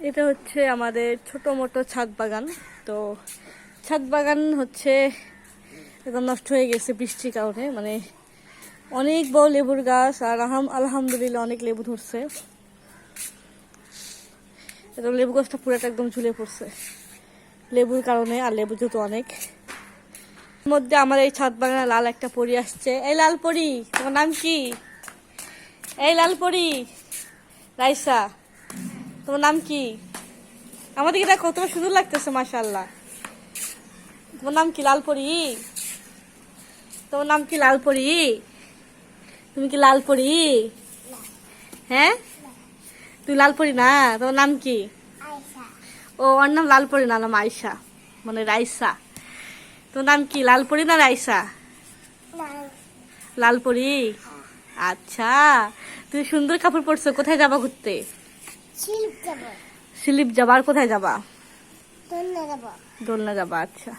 এটা হচ্ছে আমাদের ছোট মোটো ছাদ বাগান। তো ছাদ বাগান হচ্ছে একদম নষ্ট হয়ে গেছে বৃষ্টির কারণে। মানে অনেক বড় লেবুর গাছ আর আহাম- আলহামদুলিল্লাহ অনেক লেবু ধরছে। একদম লেবু গাছটা পুরোটা একদম ঝুলে পড়ছে লেবুর কারণে আর লেবু যেহেতু অনেক। মধ্যে আমার এই ছাদ বাগানে লাল একটা পরি আসছে। এই লাল পরি, তোমার নাম কি? এই লাল পরি, রাইসা। তোমার নাম কি? আমাদের এটা কত সুন্দর লাগতেছে মাশাল্লাহ তোমার নাম কি, লালপরি? তোমার নাম কি, লালপরি? তুমি কি লালপরি? হ্যাঁ? তুই লাল পরি না? তোমার নাম কি? ও, ওর নাম লাল পরি না, নাম আয়সা মানে রাইসা। তোর নাম কি লাল পরি না রাইসা? লাল পরি আচ্ছা। তুই সুন্দর কাপড় পরছো, কোথায় যাবা ঘুরতে? যাব। স্লিপ যাবা। আর কোথায় যাবা? দোলনা যাবা। দোলনা যাবা আচ্ছা।